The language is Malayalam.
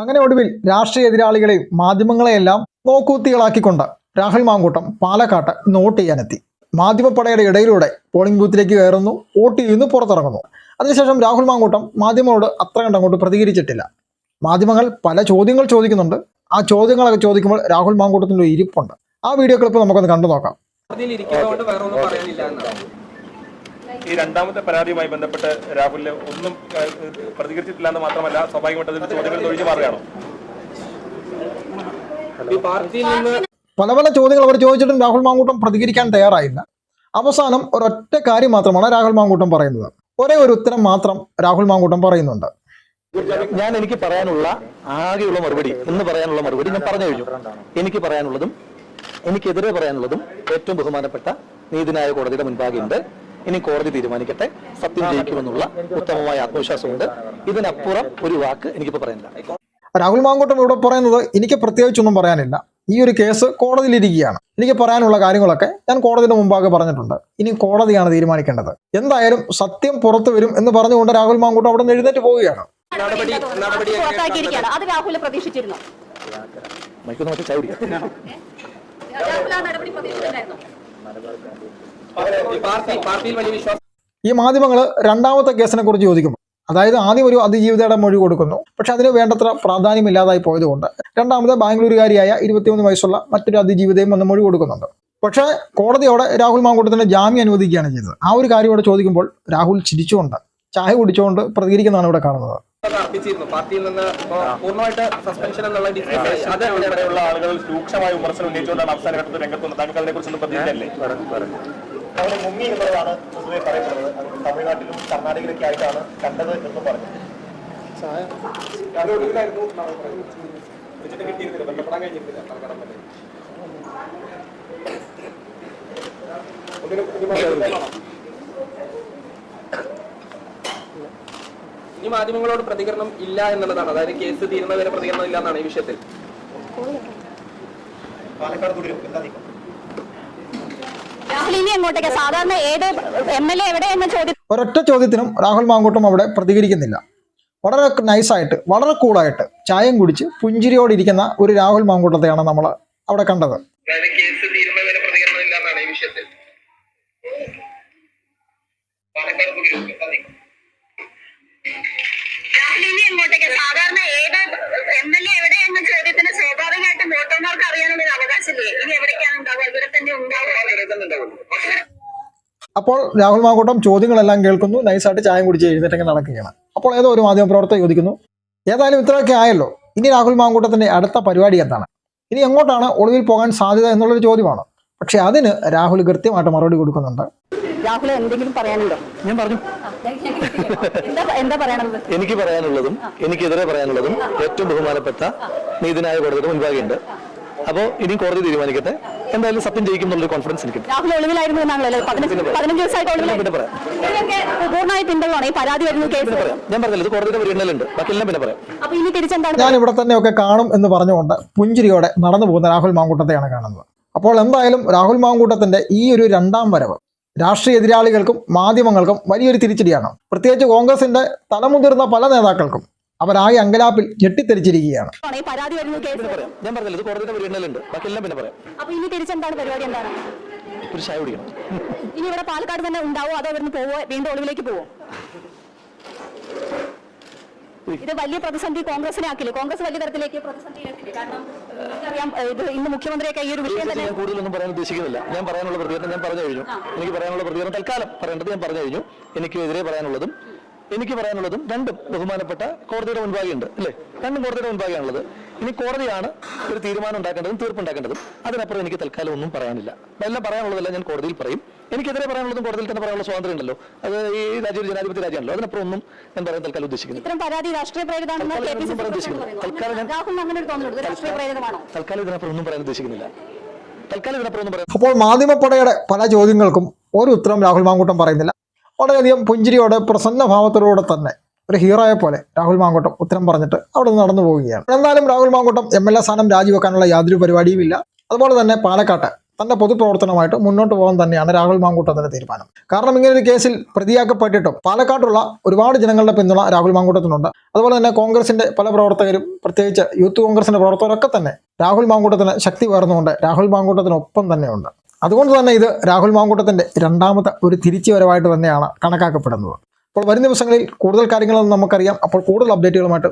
അങ്ങനെ ഒടുവിൽ രാഷ്ട്രീയ എതിരാളികളെയും മാധ്യമങ്ങളെയെല്ലാം നോക്കൂത്തികളാക്കിക്കൊണ്ട് രാഹുൽ മാങ്കൂട്ടം പാലക്കാട്ട് നോട്ട് ചെയ്യാനെത്തി. മാധ്യമപ്പടയുടെ ഇടയിലൂടെ പോളിംഗ് ബൂത്തിലേക്ക് കയറുന്നു വോട്ട് ചെയ്യുന്നു പുറത്തിറങ്ങുന്നു. അതിനുശേഷം രാഹുൽ മാങ്കൂട്ടം മാധ്യമങ്ങളോട് അത്ര കണ്ട് അങ്ങോട്ട് പ്രതികരിച്ചിട്ടില്ല. മാധ്യമങ്ങൾ പല ചോദ്യങ്ങൾ ചോദിക്കുന്നുണ്ട്. ആ ചോദ്യങ്ങളൊക്കെ ചോദിക്കുമ്പോൾ രാഹുൽ മാങ്കൂട്ടത്തിന്റെ ഇരിപ്പുണ്ട്. ആ വീഡിയോ ക്ലിപ്പ് നമുക്കൊന്ന് കണ്ടു നോക്കാം ഈ രണ്ടാമത്തെ പരാതിയുമായി ബന്ധപ്പെട്ട് രാഹുലിന് ഒന്നും പ്രതികരിച്ചിട്ടില്ലാന്ന് പ്രതികരിച്ചിട്ടില്ല എന്ന് മാത്രമല്ല സ്വാഭാവികമായിട്ട് അതിൽ ചോദ്യങ്ങൾ ഒഴിഞ്ഞു മാറുകയാണോ? പല പല ചോദ്യങ്ങൾ അവർ ചോദിച്ചിട്ടും രാഹുൽ മാങ്കൂട്ടം പ്രതികരിക്കാൻ തയ്യാറായില്ല. അവസാനം ഒരൊറ്റ കാര്യം മാത്രമാണ് രാഹുൽ മാങ്കൂട്ടം പറയുന്നത്. ഒരേ ഒരു ഉത്തരം മാത്രം രാഹുൽ മാങ്കൂട്ടം പറയുന്നുണ്ട്. ഞാൻ എനിക്ക് പറയാനുള്ള ആകെയുള്ള മറുപടി എന്ന് പറയാനുള്ള മറുപടി ഞാൻ പറഞ്ഞു കഴിഞ്ഞു. എനിക്ക് പറയാനുള്ളതും എനിക്കെതിരെ പറയാനുള്ളതും ഏറ്റവും ബഹുമാനപ്പെട്ട നീതിന്യായ കോടതിയുടെ മുൻപാകെയുണ്ട്. ഇനി കോടതി തീരുമാനിക്കട്ടെ. സത്യം ജയിക്കുമെന്നുള്ള ഉത്തമമായ ആത്മവിശ്വാസമുണ്ട്. ഇതിനപ്പുറം ഒരു വാക്ക് എനിക്കിപ്പോ പറയാനില്ല. രാഹുൽ മാങ്കോട്ടം ഇവിടെ പറയുന്നത് എനിക്ക് പ്രത്യേകിച്ചൊന്നും പറയാനില്ല. ഈ ഒരു കേസ് കോടതിയിലിരിക്കുകയാണ്. എനിക്ക് പറയാനുള്ള കാര്യങ്ങളൊക്കെ ഞാൻ കോടതിയുടെ മുമ്പാകെ പറഞ്ഞിട്ടുണ്ട്. ഇനി കോടതിയാണ് തീരുമാനിക്കേണ്ടത്. എന്തായാലും സത്യം പുറത്തു വരും എന്ന് പറഞ്ഞുകൊണ്ട് രാഹുൽ മാങ്കൂട്ടം അവിടെ നിന്ന് എഴുന്നേറ്റ് പോവുകയാണ്. നടപടി നടപടിയൊക്കെ പുറത്താക്കിയിരിക്കുകയാണ്. അത് രാഹുൽ പ്രതീക്ഷിച്ചിരുന്നു. ഈ മാധ്യമങ്ങൾ രണ്ടാമത്തെ കേസിനെ കുറിച്ച് ചോദിക്കുമ്പോൾ അതായത് ആദ്യം ഒരു അതിജീവിതയുടെ മൊഴി കൊടുക്കുന്നു. പക്ഷെ അതിന് വേണ്ടത്ര പ്രാധാന്യം ഇല്ലാതായി പോയതുകൊണ്ട് രണ്ടാമത് ബാംഗ്ലൂരുകാരിയായ ഇരുപത്തിമൂന്ന് വയസ്സുള്ള മറ്റൊരു അതിജീവിതയും വന്ന് മൊഴി കൊടുക്കുന്നുണ്ട്. പക്ഷേ കോടതിയോടെ രാഹുൽ മാങ്കൂട്ടത്തിന് ജാമ്യം അനുവദിക്കുകയാണ് ചെയ്തത്. ആ ഒരു കാര്യം ഇവിടെ ചോദിക്കുമ്പോൾ രാഹുൽ ചിരിച്ചുകൊണ്ട് ചായ കുടിച്ചുകൊണ്ട് പ്രതികരിക്കുന്നതാണ് ഇവിടെ കാണുന്നത്. അർപ്പിച്ചിരുന്നു. പാർട്ടിയിൽ നിന്ന് പൂർണമായിട്ട് സസ്പെൻഷൻ എന്നുള്ള ഡിസിഷൻ അത് ആളുകൾ രൂക്ഷമായ വിമർശനം ഉന്നയിച്ചുകൊണ്ടാണ് അവസാന ഘട്ടത്തിൽ രംഗത്ത് വന്നത് താങ്കൾക്ക് അതിനെക്കുറിച്ചൊന്നും പ്രതികരിക്കല്ലേ അവിടെ മുങ്ങി എന്നുള്ളതാണ് പൊതുവെ പറയപ്പെടുന്നത് തമിഴ്നാട്ടിലും കർണാടകയിലൊക്കെ ആയിട്ടാണ് കണ്ടത് എന്ന് പറഞ്ഞു. കിട്ടിയിരുന്നില്ല. ബന്ധപ്പെടാൻ കഴിഞ്ഞിരുന്നില്ല തൽക്കാലം തന്നെ. ഒന്നിനും ഇനി മറുപടി മാധ്യമങ്ങളോട് പ്രതികരണം ഇല്ല എന്നുള്ളതാണ്. അതായത് കേസ് തീരുന്നവരെ പ്രതികരണം ഇല്ല എന്നാണ് ഈ വിഷയത്തിൽ. ഒരൊറ്റ ചോദ്യത്തിനും രാഹുൽ മാങ്കൂട്ടം അവിടെ പ്രതികരിക്കുന്നില്ല. വളരെ നൈസായിട്ട് വളരെ കൂളായിട്ട് ചായം കുടിച്ച് പുഞ്ചിരിയോടിരിക്കുന്ന ഒരു രാഹുൽ മാങ്കൂട്ടത്തെയാണ് നമ്മൾ അവിടെ കണ്ടത്. അതായത് കേസ് തീരുന്നവരെ പ്രതികരണം ഇല്ല എന്നാണ് ഈ വിഷയത്തിൽ. പാലക്കാട് ഇനി എങ്ങോട്ടേക്ക് സാധാരണ ഏത് എം എൽ എ എവിടെ എന്ന ചോദ്യത്തിന് സ്വാഭാവികമായിട്ടും വോട്ടർമാർക്ക് അറിയാനുള്ള ഒരു അവകാശമില്ലേ? ഇനി എവിടേക്കാണ് ഉണ്ടാവുക? ഇവിടെ തന്നെ ഉണ്ടാവുക. അപ്പോൾ രാഹുൽ മാങ്കൂട്ടം ചോദ്യങ്ങളെല്ലാം കേൾക്കുന്നു. നൈസായിട്ട് ചായം കുടിച്ച് എഴുന്നേറ്റങ്ങ് നടക്കുകയാണ്. അപ്പോൾ ഏതോ ഒരു മാധ്യമപ്രവർത്തക ചോദിക്കുന്നു ഏതായാലും ഇത്രയൊക്കെ ആയല്ലോ. ഇനി രാഹുൽ മാങ്കൂട്ടത്തിന്റെ അടുത്ത പരിപാടി എന്താണ്? ഇനി എങ്ങോട്ടാണ് ഒളിവിൽ പോകാൻ സാധ്യത എന്നുള്ളൊരു ചോദ്യമാണ്. പക്ഷെ അതിന് രാഹുൽ കൃത്യമായിട്ട് മറുപടി കൊടുക്കുന്നുണ്ട്. രാഹുൽ എന്തെങ്കിലും പറയാനുണ്ടോ? ഞാൻ പറഞ്ഞു. എന്താ എന്താ പറയണത്? എനിക്ക് പറയാനുള്ളതും എനിക്കെതിരെ പറയാനുള്ളതും ഏറ്റവും ബഹുമാനപ്പെട്ട നീതിനായ കോടതിയുടെ മുൻപാകെയുണ്ട്. അപ്പോ ഇനി കോടതി തീരുമാനിക്കട്ടെ. എന്തായാലും സത്യം ജയിക്കും എന്നുള്ളൊരു കോൺഫിഡൻസ് എനിക്ക് രാഹുൽ ഒളിവിലായിരുന്നു എന്നാണല്ലോ പതിനഞ്ച് ദിവസമായിട്ട് പിന്നെ പറയാം. പൂർണമായി പിന്തുണയാണ് ഈ പരാതി വരുന്ന കേസ്? പറയാം. ഞാൻ പറഞ്ഞില്ല ഇത് കോടതിയുടെ പരിഗണനയിലുണ്ട്. ബാക്കിയെല്ലാം പിന്നെ പറയാം. അപ്പൊ ഇനി തിരിച്ചെന്താണ്? ഞാൻ ഇവിടെ തന്നെയൊക്കെ കാണും എന്ന് പറഞ്ഞുകൊണ്ട് പുഞ്ചിരിയോടെ നടന്നു പോകുന്ന രാഹുൽ മാങ്കൂട്ടത്തെയാണ് കാണുന്നത്. അപ്പോൾ എന്തായാലും രാഹുൽ മാങ്കൂട്ടത്തിന്റെ ഈ ഒരു രണ്ടാം വരവ് രാഷ്ട്രീയ എതിരാളികൾക്കും മാധ്യമങ്ങൾക്കും വലിയൊരു തിരിച്ചടിയാണ്. പ്രത്യേകിച്ച് കോൺഗ്രസിന്റെ തലമുതിർന്ന പല നേതാക്കൾക്കും അവരായി അങ്കലാപ്പിൽ ഞെട്ടിത്തെരിച്ചിരിക്കുകയാണ് ഈ പരാതി വരുന്നു കേസ്. ഞാൻ പറഞ്ഞില്ല ഇത് കോടതിയുടെ പരിഗണനയിലുണ്ട്. ബാക്കിയെല്ലാം പിന്നെ പറയാം. അപ്പൊ ഇനി തിരിച്ചെന്താണ് പരിപാടി എന്താണ്? ഒരു ചായ കുടിക്കണം. ഇനി ഇവിടെ പാലക്കാട് തന്നെ ഉണ്ടാവോ? അതോ ഇവിടുന്ന് പോവോ? വീണ്ടും ഒളിവിലേക്ക് പോവോ? ഇത് വലിയ പ്രതിസന്ധി കോൺഗ്രസിനെ ആക്കില്ലേ കോൺഗ്രസ് വലിയ തരത്തിലേക്ക് പ്രതിസന്ധിയിലെത്തില്ലേ? കാരണം അറിയാം ഇത് ഇന്ന് മുഖ്യമന്ത്രിയൊക്കെ ഈ ഒരു വിഷയം തന്നെ ഞാൻ കൂടുതലൊന്നും പറയാൻ ഉദ്ദേശിക്കുന്നില്ല. ഞാൻ പറയാനുള്ള പ്രതികരണം ഞാൻ പറഞ്ഞു കഴിഞ്ഞു. എനിക്ക് പറയാനുള്ള പ്രതികരണം തൽക്കാലം പറയേണ്ടത് ഞാൻ പറഞ്ഞു കഴിഞ്ഞു. എനിക്ക് എതിരെ പറയാനുള്ളതും എനിക്ക് പറയാനുള്ളതും രണ്ടും ബഹുമാനപ്പെട്ട കോടതിയുടെ മുൻപാകെയുണ്ട്. അല്ലേ? രണ്ടും കോടതിയുടെ മുൻപാകെയാണുള്ളത്. ഇനി കോടതിയാണ് ഒരു തീരുമാനം ഉണ്ടാക്കേണ്ടതും തീർപ്പുണ്ടാക്കേണ്ടതും. അതിനപ്പുറം എനിക്ക് തൽക്കാലം ഒന്നും പറയാനില്ല. എല്ലാം പറയാനുള്ളതെല്ലാം ഞാൻ കോടതിയിൽ പറയും. എനിക്കെതിരെ പറയാനുള്ളതും കോടതിയിൽ തന്നെ പറയാനുള്ള സ്വാതന്ത്ര്യം ഉണ്ടല്ലോ. അത് ഈ രാജ്യം ഒരു ജനാധിപത്യ രാജ്യമാണല്ലോ. അതിനപ്പുറം ഒന്നും ഞാൻ പറയാൻ തൽക്കാലം സി തൽക്കാലം ഞാൻ- അങ്ങനെ ഒരു തോന്നുന്നുണ്ട് ഇത് രാഷ്ട്രീയ തൽക്കാലം ഇതിനപ്പുറം ഒന്നും പറയാൻ ഉദ്ദേശിക്കുന്നില്ല. തൽക്കാലം ഇതിനപ്പുറം ഒന്നും പറയാൻ അപ്പോൾ മാധ്യമപ്പടയുടെ പല ചോദ്യങ്ങൾക്കും ഒരു ഉത്തരം രാഹുൽ മാങ്കൂട്ടം പറയുന്നില്ല. വളരെയധികം പുഞ്ചിരിയോടെ പ്രസന്ന ഭാവത്തോടെ തന്നെ ഒരു ഹീറോയെ പോലെ രാഹുൽ മാങ്കോട്ടം ഉത്തരം പറഞ്ഞിട്ട് അവിടെ നിന്ന് നടന്നു പോവുകയാണ്. എന്നാലും Rahul Mankoottam M L A സ്ഥാനം രാജിവെക്കാനുള്ള യാതൊരു പരിപാടിയും ഇല്ല അതുപോലെ തന്നെ പാലക്കാട്ട് തന്റെ പൊതുപ്രവർത്തനമായിട്ട് മുന്നോട്ട് പോകാൻ തന്നെയാണ് രാഹുൽ മാങ്കൂട്ടത്തിന്റെ തീരുമാനം. കാരണം ഇങ്ങനെ ഒരു കേസിൽ പ്രതിയാക്കപ്പെട്ടിട്ടും പാലക്കാട്ടുള്ള ഒരുപാട് ജനങ്ങളുടെ പിന്തുണ രാഹുൽ മാങ്കൂട്ടത്തിനുണ്ട്. അതുപോലെ തന്നെ കോൺഗ്രസിന്റെ പല പ്രവർത്തകരും പ്രത്യേകിച്ച് യൂത്ത് കോൺഗ്രസിന്റെ പ്രവർത്തകരൊക്കെ തന്നെ രാഹുൽ മാങ്കൂട്ടത്തിന് ശക്തി പകർന്നുകൊണ്ട് രാഹുൽ മാങ്കൂട്ടത്തിനൊപ്പം തന്നെയുണ്ട്. അതുകൊണ്ട് തന്നെ ഇത് രാഹുൽ മാങ്കൂട്ടത്തിന്റെ രണ്ടാമത്തെ ഒരു തിരിച്ചുവരവായിട്ട് തന്നെയാണ് കണക്കാക്കപ്പെടുന്നത്. അപ്പോൾ വരും ദിവസങ്ങളിൽ കൂടുതൽ കാര്യങ്ങളൊന്നും നമുക്കറിയാം. അപ്പോൾ കൂടുതൽ അപ്ഡേറ്റുകളുമായിട്ട്